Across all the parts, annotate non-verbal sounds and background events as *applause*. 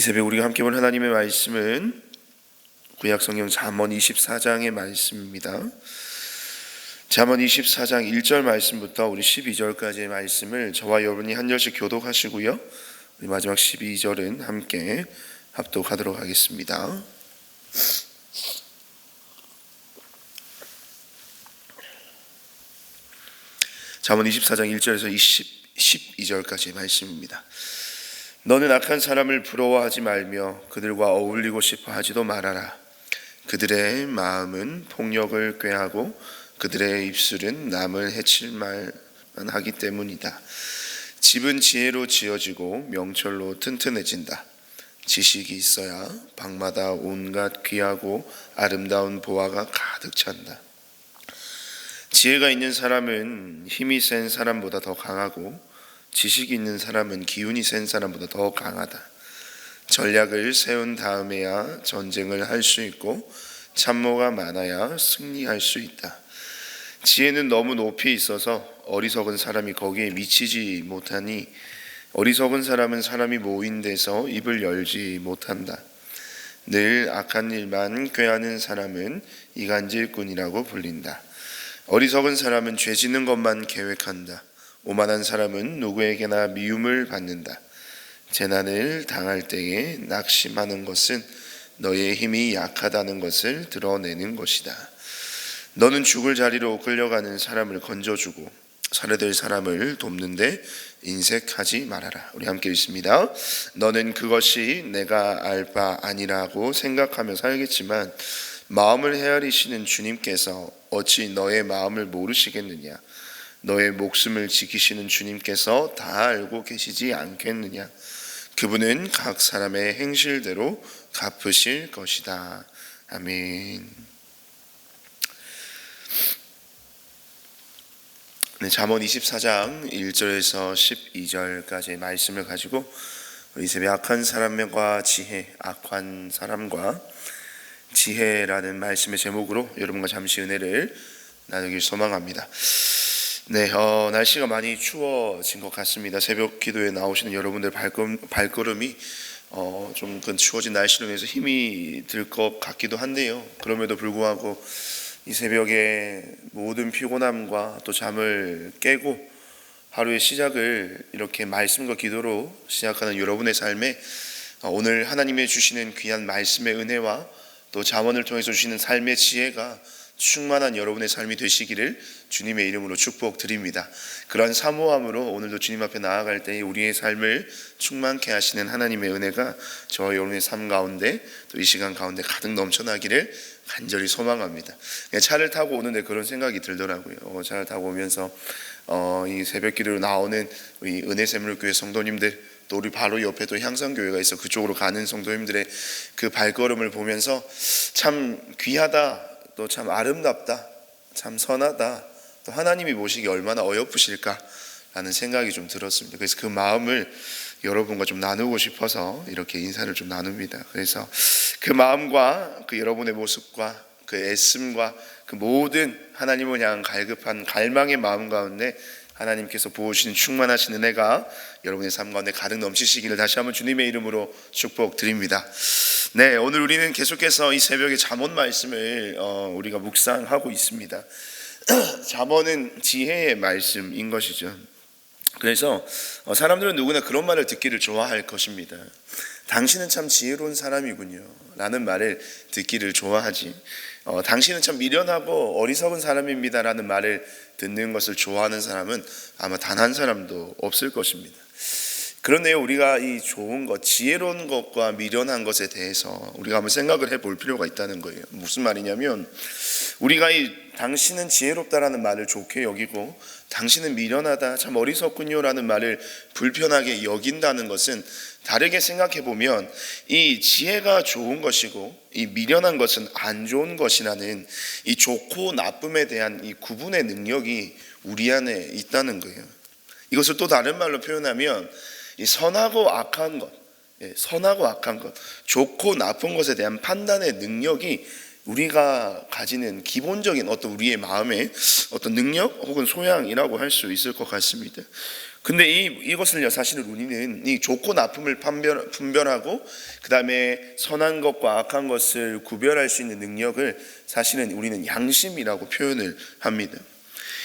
이 새벽 우리가 함께 볼 하나님의 말씀은 구약 성경 잠언 24장의 말씀입니다. 잠언 24장 1절 말씀부터 우리 12절까지의 말씀을 저와 여러분이 한 절씩 교독하시고요. 우리 마지막 12절은 함께 합독하도록 하겠습니다. 잠언 24장 1절에서 20, 12절까지의 말씀입니다. 너는 악한 사람을 부러워하지 말며 그들과 어울리고 싶어 하지도 말아라. 그들의 마음은 폭력을 꾀하고 그들의 입술은 남을 해칠 말만 하기 때문이다. 집은 지혜로 지어지고 명철로 튼튼해진다. 지식이 있어야 방마다 온갖 귀하고 아름다운 보화가 가득 찬다. 지혜가 있는 사람은 힘이 센 사람보다 더 강하고 지식이 있는 사람은 기운이 센 사람보다 더 강하다. 전략을 세운 다음에야 전쟁을 할 수 있고 참모가 많아야 승리할 수 있다. 지혜는 너무 높이 있어서 어리석은 사람이 거기에 미치지 못하니 어리석은 사람은 사람이 모인 데서 입을 열지 못한다. 늘 악한 일만 꾀하는 사람은 이간질꾼이라고 불린다. 어리석은 사람은 죄 짓는 것만 계획한다. 오만한 사람은 누구에게나 미움을 받는다. 재난을 당할 때에 낙심하는 것은 너의 힘이 약하다는 것을 드러내는 것이다. 너는 죽을 자리로 끌려가는 사람을 건져주고 살해될 사람을 돕는데 인색하지 말아라. 우리 함께 읽습니다. 너는 그것이 내가 알 바 아니라고 생각하며 살겠지만 마음을 헤아리시는 주님께서 어찌 너의 마음을 모르시겠느냐? 너의 목숨을 지키시는 주님께서 다 알고 계시지 않겠느냐? 그분은 각 사람의 행실대로 갚으실 것이다. 아멘. 네, 잠언 24장 1절에서 12절까지의 말씀을 가지고 우리 새벽 악한 사람과 지혜, 악한 사람과 지혜라는 말씀의 제목으로 여러분과 잠시 은혜를 나누길 소망합니다. 네, 어, 날씨가 많이 추워진 것 같습니다. 새벽 기도에 나오시는 여러분들 발걸음, 발걸음이 어, 좀 그 추워진 날씨로 인해서 힘이 들 것 같기도 한데요. 그럼에도 불구하고 이 새벽에 모든 피곤함과 또 잠을 깨고 하루의 시작을 이렇게 말씀과 기도로 시작하는 여러분의 삶에 어, 오늘 하나님의 주시는 귀한 말씀의 은혜와 또 자원을 통해서 주시는 삶의 지혜가 충만한 여러분의 삶이 되시기를 주님의 이름으로 축복드립니다. 그런 사모함으로 오늘도 주님 앞에 나아갈 때 우리의 삶을 충만케 하시는 하나님의 은혜가 저와 여러분의 삶 가운데 또 이 시간 가운데 가득 넘쳐나기를 간절히 소망합니다. 차를 타고 오는데 그런 생각이 들더라고요. 어, 차를 타고 오면서 어, 이 새벽 기도로 나오는 우리 은혜샘물교회 성도님들 또 우리 바로 옆에 또 향상교회가 있어 그쪽으로 가는 성도님들의 그 발걸음을 보면서 참 귀하다 또 참 아름답다 참 선하다 또 하나님이 보시기 얼마나 어여쁘실까라는 생각이 좀 들었습니다. 그래서 그 마음을 여러분과 좀 나누고 싶어서 이렇게 인사를 좀 나눕니다. 그래서 그 마음과 그 여러분의 모습과 그 애씀과 그 모든 하나님을 향한 갈급한 갈망의 마음 가운데 하나님께서 부어주시는 충만하신 은혜가 여러분의 삶 가운데 가득 넘치시기를 다시 한번 주님의 이름으로 축복드립니다. 네, 오늘 우리는 계속해서 이 새벽에 잠언 말씀을 어, 우리가 묵상하고 있습니다. *clears throat* 잠언은 지혜의 말씀인 것이죠. 그래서 어, 사람들은 누구나 그런 말을 듣기를 좋아할 것입니다. 당신은 참 지혜로운 사람이군요. 라는 말을 듣기를 좋아하지. 어, 당신은 참 미련하고 어리석은 사람입니다. 라는 말을 듣는 것을 좋아하는 사람은 아마 단 한 사람도 없을 것입니다. 그런데 우리가 이 좋은 것, 지혜로운 것과 미련한 것에 대해서 우리가 한번 생각을 해볼 필요가 있다는 거예요. 무슨 말이냐면 우리가 이 당신은 지혜롭다라는 말을 좋게 여기고 당신은 미련하다, 참 어리석군요 라는 말을 불편하게 여긴다는 것은 다르게 생각해 보면 이 지혜가 좋은 것이고 이 미련한 것은 안 좋은 것이라는 이 좋고 나쁨에 대한 이 구분의 능력이 우리 안에 있다는 거예요. 이것을 또 다른 말로 표현하면 이 선하고 악한 것, 예, 선하고 악한 것, 좋고 나쁜 것에 대한 판단의 능력이 우리가 가지는 기본적인 어떤 우리의 마음의 어떤 능력 혹은 소양이라고 할 수 있을 것 같습니다. 근데 이 이것을요 사실은 우리는 이 좋고 나쁨을 판별, 분별하고 그 다음에 선한 것과 악한 것을 구별할 수 있는 능력을 사실은 우리는 양심이라고 표현을 합니다.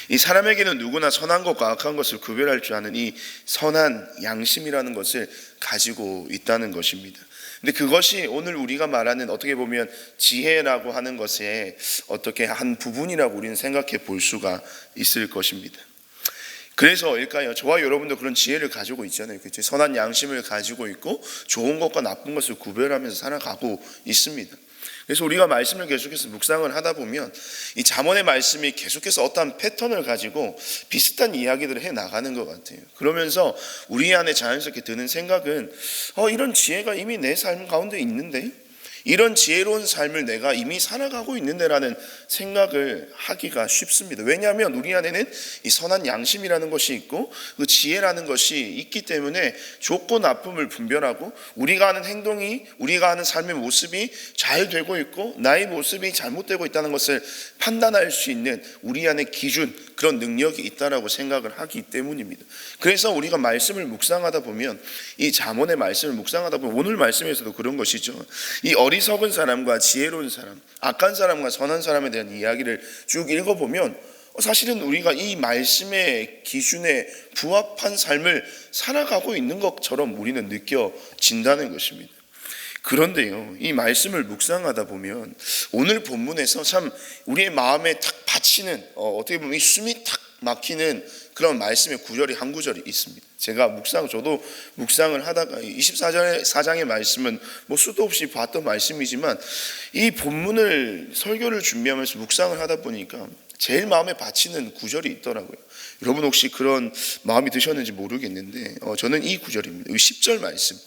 이 사람에게는 누구나 선한 것과 악한 것을 구별할 줄 아는 이 선한 양심이라는 것을 가지고 있다는 것입니다. 근데 그것이 오늘 우리가 말하는 어떻게 보면 지혜라고 하는 것의 어떻게 한 부분이라고 우리는 생각해 볼 수가 있을 것입니다. 그래서일까요? 저와 여러분도 그런 지혜를 가지고 있잖아요. 그렇죠? 선한 양심을 가지고 있고 좋은 것과 나쁜 것을 구별하면서 살아가고 있습니다. 그래서 우리가 말씀을 계속해서 묵상을 하다 보면 이 잠언의 말씀이 계속해서 어떠한 패턴을 가지고 비슷한 이야기들을 해 나가는 것 같아요. 그러면서 우리 안에 자연스럽게 드는 생각은 어, 이런 지혜가 이미 내 삶 가운데 있는데 이런 지혜로운 삶을 내가 이미 살아가고 있는데라는 생각을 하기가 쉽습니다. 왜냐하면 우리 안에는 이 선한 양심이라는 것이 있고 그 지혜라는 것이 있기 때문에 좋고 나쁨을 분별하고 우리가 하는 행동이 우리가 하는 삶의 모습이 잘 되고 있고 나의 모습이 잘못되고 있다는 것을 판단할 수 있는 우리 안에 기준 그런 능력이 있다라고 생각을 하기 때문입니다. 그래서 우리가 말씀을 묵상하다 보면 이 잠언의 말씀을 묵상하다 보면 오늘 말씀에서도 그런 것이죠. 이 어리석은 사람과 지혜로운 사람, 악한 사람과 선한 사람에 대한 이야기를 쭉 읽어보면 사실은 우리가 이 말씀의 기준에 부합한 삶을 살아가고 있는 것처럼 우리는 느껴진다는 것입니다. 그런데요, 이 말씀을 묵상하다 보면 오늘 본문에서 참 우리의 마음에 탁 받치는 어, 떻게 보면 이 숨이 탁 막히는 그런 말씀의 구절이 한 구절이 있습니다. 제가 묵상 저도 묵상을 하다가 24장의 사장의 말씀은 뭐 수도 없이 봤던 말씀이지만 이 본문을 설교를 준비하면서 묵상을 하다 보니까 제일 마음에 받치는 구절이 있더라고요. 여러분 혹시 그런 마음이 드셨는지 모르겠는데 어, 저는 이 구절입니다. 이 10절 말씀.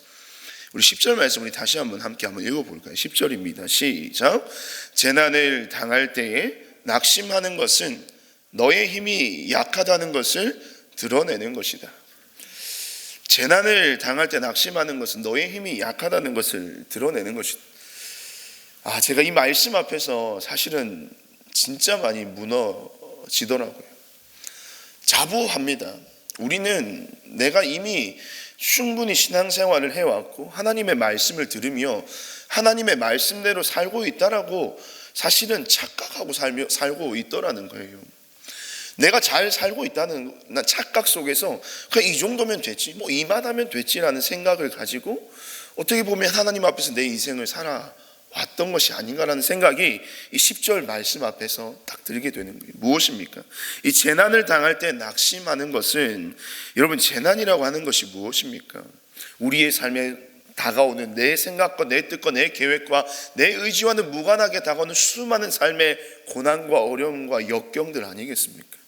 우리 10절 말씀 우리 다시 한번 함께 한번 읽어볼까요? 10절입니다. 시작. 재난을 당할 때에 낙심하는 것은 너의 힘이 약하다는 것을 드러내는 것이다. 재난을 당할 때 낙심하는 것은 너의 힘이 약하다는 것을 드러내는 것이다. 아, 제가 이 말씀 앞에서 사실은 진짜 많이 무너지더라고요. 자부합니다. 우리는 내가 이미 충분히 신앙생활을 해왔고 하나님의 말씀을 들으며 하나님의 말씀대로 살고 있다라고 사실은 착각하고 살며, 살고 있더라는 거예요. 내가 잘 살고 있다는 착각 속에서 그냥 이 정도면 됐지, 뭐 이만하면 됐지라는 생각을 가지고 어떻게 보면 하나님 앞에서 내 인생을 살아 왔던 것이 아닌가라는 생각이 이 10절 말씀 앞에서 딱 들게 되는 거예요. 무엇입니까? 이 재난을 당할 때 낙심하는 것은 여러분 재난이라고 하는 것이 무엇입니까? 우리의 삶에 다가오는 내 생각과 내 뜻과 내 계획과 내 의지와는 무관하게 다가오는 수많은 삶의 고난과 어려움과 역경들 아니겠습니까?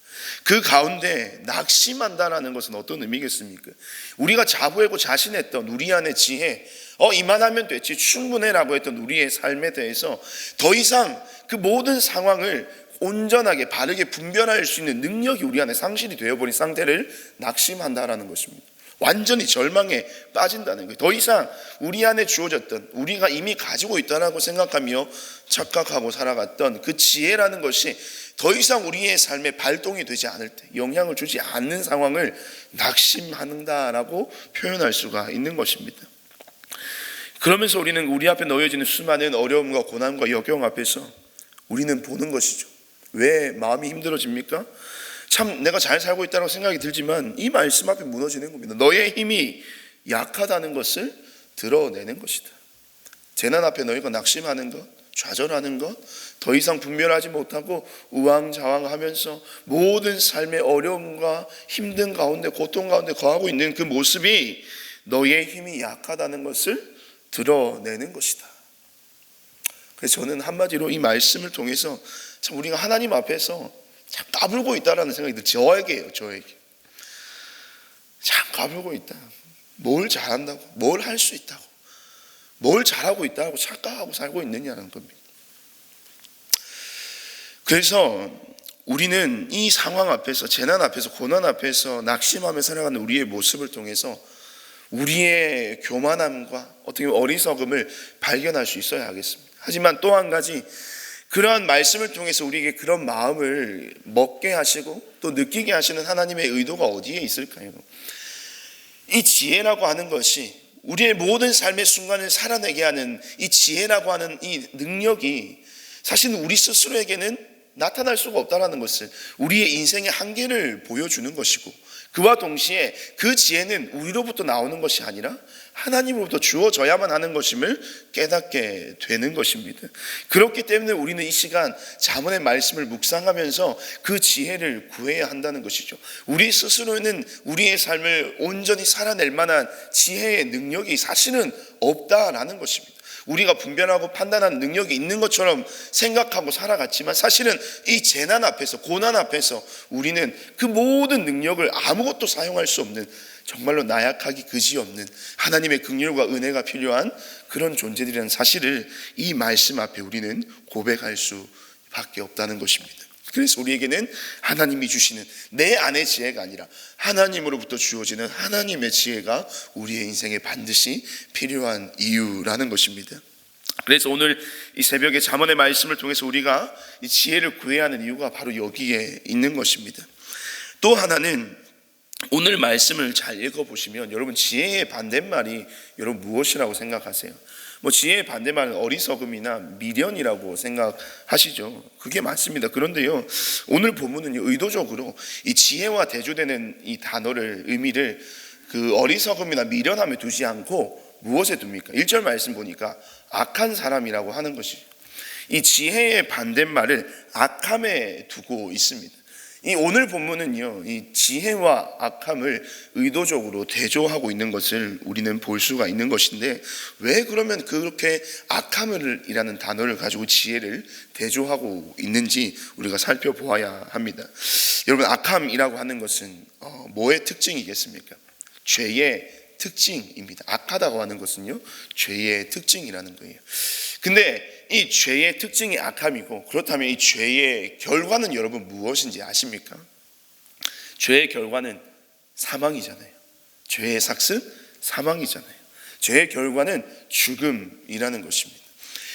그 가운데 낙심한다라는 것은 어떤 의미겠습니까? 우리가 자부하고 자신했던 우리 안의 지혜, 어, 이만하면 됐지, 충분해라고 했던 우리의 삶에 대해서 더 이상 그 모든 상황을 온전하게 바르게 분별할 수 있는 능력이 우리 안에 상실이 되어버린 상태를 낙심한다라는 것입니다. 완전히 절망에 빠진다는 거예요. 더 이상 우리 안에 주어졌던 우리가 이미 가지고 있다라고 생각하며 착각하고 살아갔던 그 지혜라는 것이 더 이상 우리의 삶에 발동이 되지 않을 때 영향을 주지 않는 상황을 낙심한다라고 표현할 수가 있는 것입니다. 그러면서 우리는 우리 앞에 놓여지는 수많은 어려움과 고난과 역경 앞에서 우리는 보는 것이죠. 왜 마음이 힘들어집니까? 참 내가 잘 살고 있다고 생각이 들지만 이 말씀 앞에 무너지는 겁니다. 너의 힘이 약하다는 것을 드러내는 것이다. 재난 앞에 너희가 낙심하는 것, 좌절하는 것, 더 이상 분별하지 못하고 우왕좌왕하면서 모든 삶의 어려움과 힘든 가운데 고통 가운데 거하고 있는 그 모습이 너의 힘이 약하다는 것을 드러내는 것이다. 그래서 저는 한마디로 이 말씀을 통해서 참 우리가 하나님 앞에서 참 까불고 있다라는 생각이 들 저에게요, 저에게. 참 까불고 있다. 뭘 잘한다고, 뭘 할 수 있다고, 뭘 잘하고 있다고 착각하고 살고 있느냐는 겁니다. 그래서 우리는 이 상황 앞에서, 재난 앞에서, 고난 앞에서 낙심하며 살아가는 우리의 모습을 통해서 우리의 교만함과 어떻게 어리석음을 발견할 수 있어야 하겠습니다. 하지만 또 한 가지 그러한 말씀을 통해서 우리에게 그런 마음을 먹게 하시고 또 느끼게 하시는 하나님의 의도가 어디에 있을까요? 이 지혜라고 하는 것이 우리의 모든 삶의 순간을 살아내게 하는 이 지혜라고 하는 이 능력이 사실 우리 스스로에게는 나타날 수가 없다라는 것을 우리의 인생의 한계를 보여주는 것이고 그와 동시에 그 지혜는 우리로부터 나오는 것이 아니라 하나님으로부터 주어져야만 하는 것임을 깨닫게 되는 것입니다. 그렇기 때문에 우리는 이 시간 자문의 말씀을 묵상하면서 그 지혜를 구해야 한다는 것이죠. 우리 스스로는 우리의 삶을 온전히 살아낼 만한 지혜의 능력이 사실은 없다라는 것입니다. 우리가 분별하고 판단하는 능력이 있는 것처럼 생각하고 살아갔지만 사실은 이 재난 앞에서 고난 앞에서 우리는 그 모든 능력을 아무것도 사용할 수 없는 정말로 나약하기 그지없는 하나님의 긍휼과 은혜가 필요한 그런 존재들이라는 사실을 이 말씀 앞에 우리는 고백할 수밖에 없다는 것입니다. 그래서 우리에게는 하나님이 주시는 내 안의 지혜가 아니라 하나님으로부터 주어지는 하나님의 지혜가 우리의 인생에 반드시 필요한 이유라는 것입니다. 그래서 오늘 이 새벽에 잠언의 말씀을 통해서 우리가 이 지혜를 구해야 하는 이유가 바로 여기에 있는 것입니다. 또 하나는 오늘 말씀을 잘 읽어 보시면 여러분 지혜의 반대말이 여러분 무엇이라고 생각하세요? 뭐 지혜의 반대말은 어리석음이나 미련이라고 생각하시죠. 그게 맞습니다. 그런데요, 오늘 본문은 의도적으로 이 지혜와 대조되는 이 단어를 의미를 그 어리석음이나 미련함에 두지 않고 무엇에 둡니까? 1절 말씀 보니까 악한 사람이라고 하는 것이 이 지혜의 반대말을 악함에 두고 있습니다. 이 오늘 본문은요, 이 지혜와 악함을 의도적으로 대조하고 있는 것을 우리는 볼 수가 있는 것인데, 왜 그러면 그렇게 악함을이라는 단어를 가지고 지혜를 대조하고 있는지 우리가 살펴보아야 합니다. 여러분, 악함이라고 하는 것은 어, 뭐의 특징이겠습니까? 죄의 특징입니다. 악하다고 하는 것은요, 죄의 특징이라는 거예요. 근데 이 죄의 특징이 악함이고 그렇다면 이 죄의 결과는 여러분 무엇인지 아십니까? 죄의 결과는 사망이잖아요. 죄의 삭스 사망이잖아요. 죄의 결과는 죽음이라는 것입니다.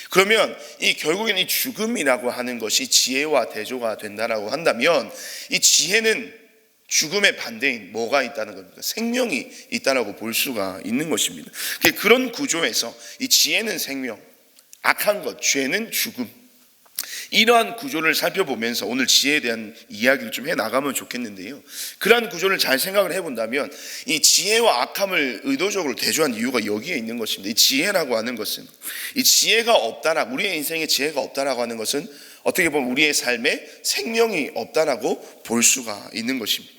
그러면 이 결국엔 이 죽음이라고 하는 것이 지혜와 대조가 된다라고 한다면 이 지혜는 죽음의 반대인 뭐가 있다는 겁니까? 생명이 있다라고 볼 수가 있는 것입니다. 그런 구조에서 이 지혜는 생명, 악한 것, 죄는 죽음. 이러한 구조를 살펴보면서 오늘 지혜에 대한 이야기를 좀 해 나가면 좋겠는데요. 그러한 구조를 잘 생각을 해본다면 이 지혜와 악함을 의도적으로 대조한 이유가 여기에 있는 것입니다. 이 지혜라고 하는 것은 이 지혜가 없다라 우리의 인생에 지혜가 없다라고 하는 것은 어떻게 보면 우리의 삶에 생명이 없다라고 볼 수가 있는 것입니다.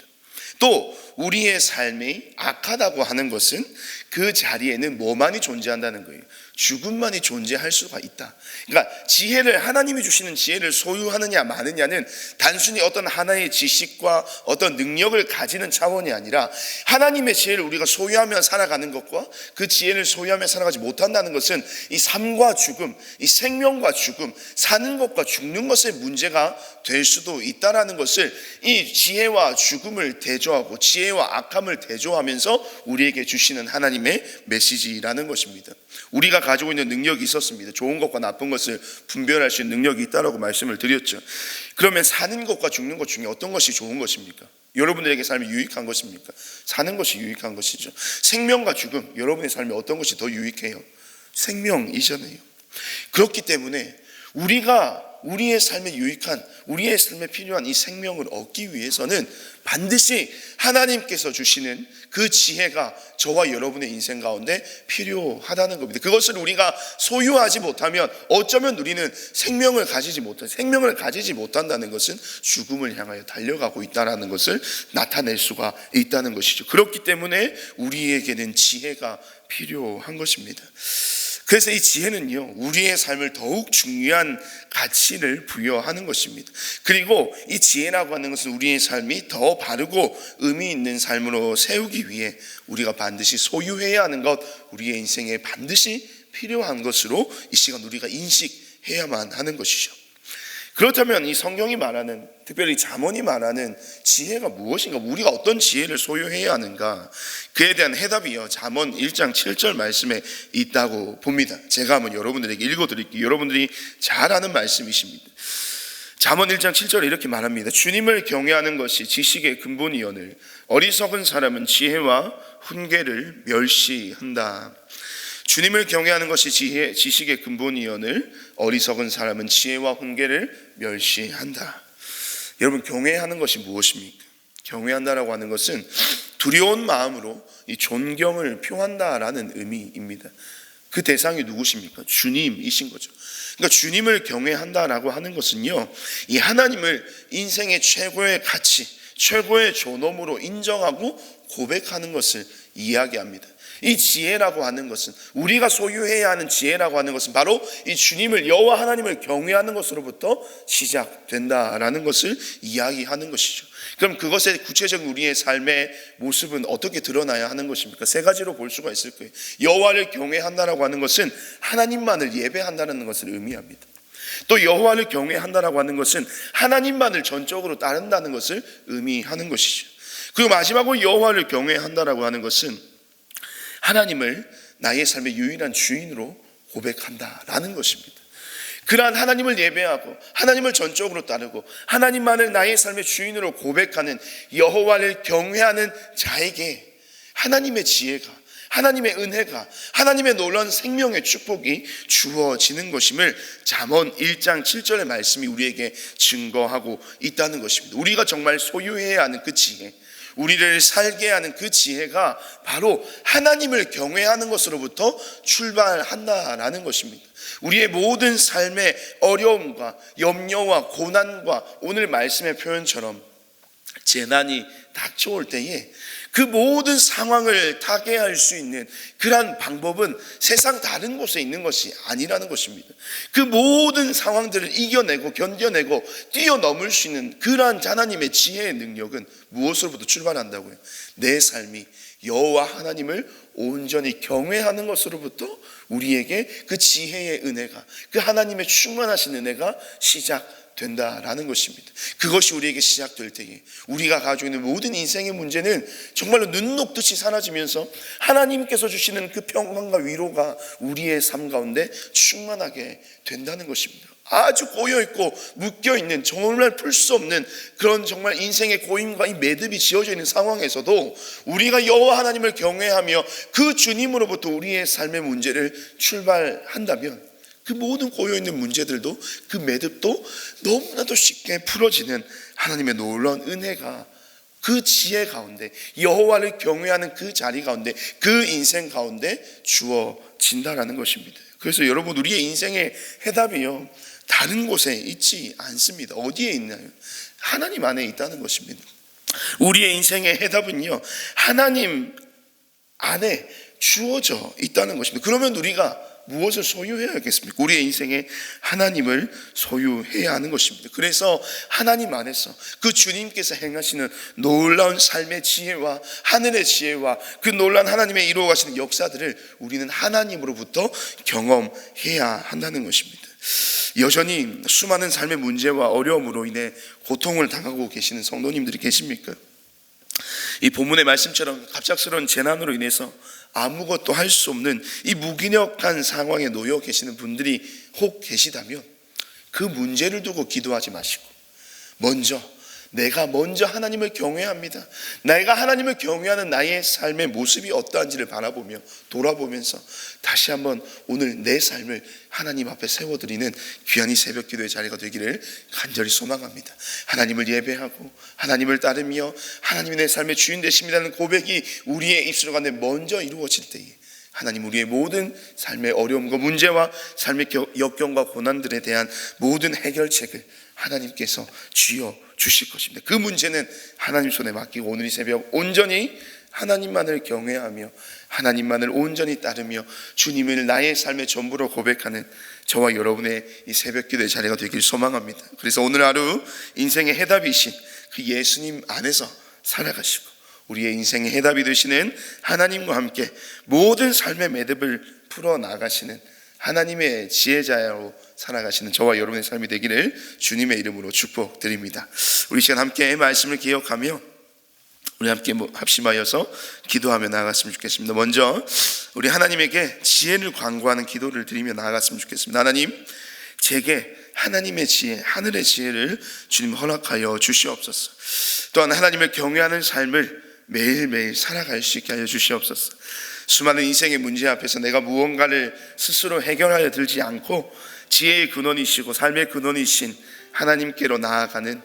또 우리의 삶이 악하다고 하는 것은 그 자리에는 뭐만이 존재한다는 거예요. 죽음만이 존재할 수가 있다. 그러니까 지혜를 하나님이 주시는 지혜를 소유하느냐 마느냐는 단순히 어떤 하나의 지식과 어떤 능력을 가지는 차원이 아니라 하나님의 지혜를 우리가 소유하며 살아가는 것과 그 지혜를 소유하며 살아가지 못한다는 것은 이 삶과 죽음, 이 생명과 죽음, 사는 것과 죽는 것의 문제가 될 수도 있다라는 것을 이 지혜와 죽음을 대조하고 지혜와 악함을 대조하면서 우리에게 주시는 하나님의 메시지라는 것입니다. 우리가 가지고 있는 능력이 있었습니다. 좋은 것과 나쁜 것을 분별할 수 있는 능력이 있다라고 말씀을 드렸죠. 그러면 사는 것과 죽는 것 중에 어떤 것이 좋은 것입니까? 여러분들에게 삶이 유익한 것입니까? 사는 것이 유익한 것이죠. 생명과 죽음, 여러분의 삶에 어떤 것이 더 유익해요? 생명이잖아요. 그렇기 때문에 우리가 우리의 삶에 유익한 우리의 삶에 필요한 이 생명을 얻기 위해서는 반드시 하나님께서 주시는 그 지혜가 저와 여러분의 인생 가운데 필요하다는 겁니다. 그것을 우리가 소유하지 못하면 어쩌면 우리는 생명을 가지지 못한 생명을 가지지 못한다는 것은 죽음을 향하여 달려가고 있다라는 것을 나타낼 수가 있다는 것이죠. 그렇기 때문에 우리에게는 지혜가 필요한 것입니다. 그래서 이 지혜는요, 우리의 삶을 더욱 중요한 가치를 부여하는 것입니다. 그리고 이 지혜라고 하는 것은 우리의 삶이 더 바르고 의미 있는 삶으로 세우기 위해 우리가 반드시 소유해야 하는 것, 우리의 인생에 반드시 필요한 것으로 이 시간 우리가 인식해야만 하는 것이죠. 그렇다면 이 성경이 말하는 특별히 잠언이 말하는 지혜가 무엇인가? 우리가 어떤 지혜를 소유해야 하는가? 그에 대한 해답이요. 잠언 1장 7절 말씀에 있다고 봅니다. 제가 한번 여러분들에게 읽어 드릴게요. 여러분들이 잘 아는 말씀이십니다. 잠언 1장 7절에 이렇게 말합니다. 주님을 경외하는 것이 지식의 근본이오늘 어리석은 사람은 지혜와 훈계를 멸시한다. 주님을 경외하는 것이 지혜, 지식의 근본이오늘 어리석은 사람은 지혜와 훈계를 멸시한다. 여러분 경외하는 것이 무엇입니까? 경외한다라고 하는 것은 두려운 마음으로 이 존경을 표한다라는 의미입니다. 그 대상이 누구십니까? 주님이신 거죠. 그러니까 주님을 경외한다라고 하는 것은요, 이 하나님을 인생의 최고의 가치, 최고의 존엄으로 인정하고 고백하는 것을 이야기합니다. 이 지혜라고 하는 것은 우리가 소유해야 하는 지혜라고 하는 것은 바로 이 주님을 여호와 하나님을 경외하는 것으로부터 시작된다라는 것을 이야기하는 것이죠. 그럼 그것의 구체적인 우리의 삶의 모습은 어떻게 드러나야 하는 것입니까? 세 가지로 볼 수가 있을 거예요. 여호와를 경외한다라고 하는 것은 하나님만을 예배한다는 것을 의미합니다. 또 여호와를 경외한다라고 하는 것은 하나님만을 전적으로 따른다는 것을 의미하는 것이죠. 그리고 마지막으로 여호와를 경외한다라고 하는 것은 하나님을 나의 삶의 유일한 주인으로 고백한다라는 것입니다. 그러한 하나님을 예배하고 하나님을 전적으로 따르고 하나님만을 나의 삶의 주인으로 고백하는 여호와를 경외하는 자에게 하나님의 지혜가 하나님의 은혜가 하나님의 놀라운 생명의 축복이 주어지는 것임을 잠언 1장 7절의 말씀이 우리에게 증거하고 있다는 것입니다. 우리가 정말 소유해야 하는 그 지혜 우리를 살게 하는 그 지혜가 바로 하나님을 경외하는 것으로부터 출발한다라는 것입니다. 우리의 모든 삶의 어려움과 염려와 고난과 오늘 말씀의 표현처럼 재난이 닥쳐올 때에 그 모든 상황을 타개할 수 있는 그러한 방법은 세상 다른 곳에 있는 것이 아니라는 것입니다. 그 모든 상황들을 이겨내고 견뎌내고 뛰어넘을 수 있는 그러한 하나님의 지혜의 능력은 무엇으로부터 출발한다고요? 내 삶이 여호와 하나님을 온전히 경외하는 것으로부터 우리에게 그 지혜의 은혜가 그 하나님의 충만하신 은혜가 시작 된다라는 것입니다. 그것이 우리에게 시작될 때에 우리가 가지고 있는 모든 인생의 문제는 정말로 눈 녹듯이 사라지면서 하나님께서 주시는 그 평강과 위로가 우리의 삶 가운데 충만하게 된다는 것입니다. 아주 고여 있고 묶여 있는 정말 풀 수 없는 그런 정말 인생의 고임과 이 매듭이 지어져 있는 상황에서도 우리가 여호와 하나님을 경외하며 그 주님으로부터 우리의 삶의 문제를 출발한다면 그 모든 고여 있는 문제들도 그 매듭도 너무나도 쉽게 풀어지는 하나님의 놀라운 은혜가 그 지혜 가운데 여호와를 경외하는 그 자리 가운데 그 인생 가운데 주어진다라는 것입니다. 그래서 여러분 우리의 인생의 해답이요 다른 곳에 있지 않습니다. 어디에 있나요? 하나님 안에 있다는 것입니다. 우리의 인생의 해답은요 하나님 안에 주어져 있다는 것입니다. 그러면 우리가 무엇을 소유해야겠습니까? 우리의 인생에 하나님을 소유해야 하는 것입니다. 그래서 하나님 안에서 그 주님께서 행하시는 놀라운 삶의 지혜와 하늘의 지혜와 그 놀라운 하나님의 이루어 가시는 역사들을 우리는 하나님으로부터 경험해야 한다는 것입니다. 여전히 수많은 삶의 문제와 어려움으로 인해 고통을 당하고 계시는 성도님들이 계십니까? 이 본문의 말씀처럼 갑작스러운 재난으로 인해서 아무것도 할 수 없는 이 무기력한 상황에 놓여 계시는 분들이 혹 계시다면 그 문제를 두고 기도하지 마시고 먼저 내가 먼저 하나님을 경외합니다. 내가 하나님을 경외하는 나의 삶의 모습이 어떠한지를 바라보며 돌아보면서 다시 한번 오늘 내 삶을 하나님 앞에 세워드리는 귀한 이 새벽 기도의 자리가 되기를 간절히 소망합니다. 하나님을 예배하고 하나님을 따르며 하나님이 내 삶의 주인 되십니다는 고백이 우리의 입술 가운데 먼저 이루어질 때에 하나님 우리의 모든 삶의 어려움과 문제와 삶의 역경과 고난들에 대한 모든 해결책을 하나님께서 쥐어 주실 것입니다. 그 문제는 하나님 손에 맡기고 오늘 이 새벽 온전히 하나님만을 경외하며 하나님만을 온전히 따르며 주님을 나의 삶의 전부로 고백하는 저와 여러분의 이 새벽 기도의 자리가 되길 소망합니다. 그래서 오늘 하루 인생의 해답이신 그 예수님 안에서 살아가시고 우리의 인생의 해답이 되시는 하나님과 함께 모든 삶의 매듭을 풀어 나가시는 하나님의 지혜자로 살아가시는 저와 여러분의 삶이 되기를 주님의 이름으로 축복드립니다. 우리 시간 함께 말씀을 기억하며 우리 함께 뭐 합심하여서 기도하며 나아갔으면 좋겠습니다. 먼저 우리 하나님에게 지혜를 광고하는 기도를 드리며 나아갔으면 좋겠습니다. 하나님, 제게 하나님의 지혜, 하늘의 지혜를 주님 허락하여 주시옵소서. 또한 하나님을 경외하는 삶을 매일매일 살아갈 수 있게 하여 주시옵소서. 수많은 인생의 문제 앞에서 내가 무언가를 스스로 해결하여 들지 않고 지혜의 근원이시고 삶의 근원이신 하나님께로 나아가는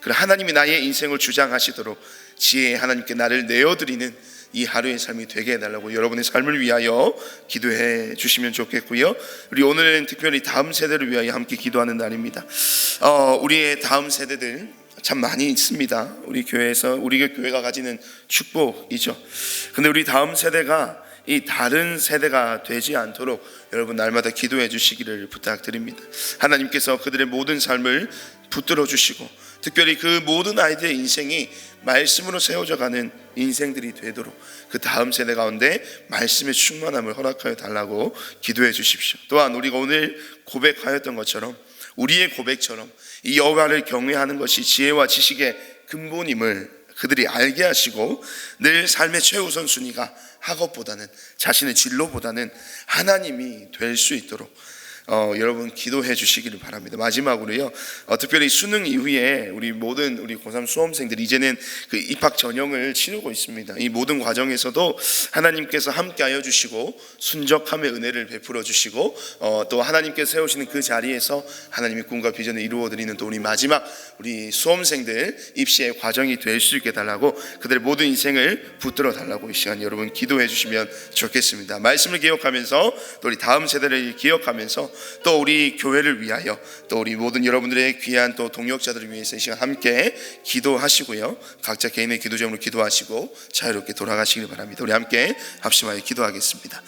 그 하나님이 나의 인생을 주장하시도록 지혜의 하나님께 나를 내어드리는 이 하루의 삶이 되게 해달라고 여러분의 삶을 위하여 기도해 주시면 좋겠고요. 우리 오늘은 특별히 다음 세대를 위하여 함께 기도하는 날입니다. 어, 우리의 다음 세대들 참 많이 있습니다. 우리 교회에서 우리 교회가 가지는 축복이죠. 근데 우리 다음 세대가 이 다른 세대가 되지 않도록 여러분 날마다 기도해 주시기를 부탁드립니다. 하나님께서 그들의 모든 삶을 붙들어 주시고 특별히 그 모든 아이들의 인생이 말씀으로 세워져 가는 인생들이 되도록 그 다음 세대 가운데 말씀의 충만함을 허락하여 달라고 기도해 주십시오. 또한 우리가 오늘 고백하였던 것처럼 우리의 고백처럼 이 여호와를 경외하는 것이 지혜와 지식의 근본임을 그들이 알게 하시고 늘 삶의 최우선 순위가 학업보다는 자신의 진로보다는 하나님이 될 수 있도록 어, 여러분 기도해 주시기를 바랍니다. 마지막으로요. 어, 특별히 수능 이후에 우리 모든 우리 고3 수험생들 이제는 그 입학 전형을 치르고 있습니다. 이 모든 과정에서도 하나님께서 함께하여 주시고 순적함의 은혜를 베풀어 주시고 어, 또 하나님께서 세우시는 그 자리에서 하나님의 꿈과 비전을 이루어 드리는 또 우리 마지막 우리 수험생들 입시의 과정이 될 수 있게 달라고 그들의 모든 인생을 붙들어 달라고 이 시간 여러분 기도해 주시면 좋겠습니다. 말씀을 기억하면서 또 우리 다음 세대를 기억하면서 또 우리 교회를 위하여 또 우리 모든 여러분들의 귀한 또 동역자들을 위해서 이 시간 함께 기도하시고요. 각자 개인의 기도 제목으로 기도하시고 자유롭게 돌아가시길 바랍니다. 우리 함께 합심하여 기도하겠습니다.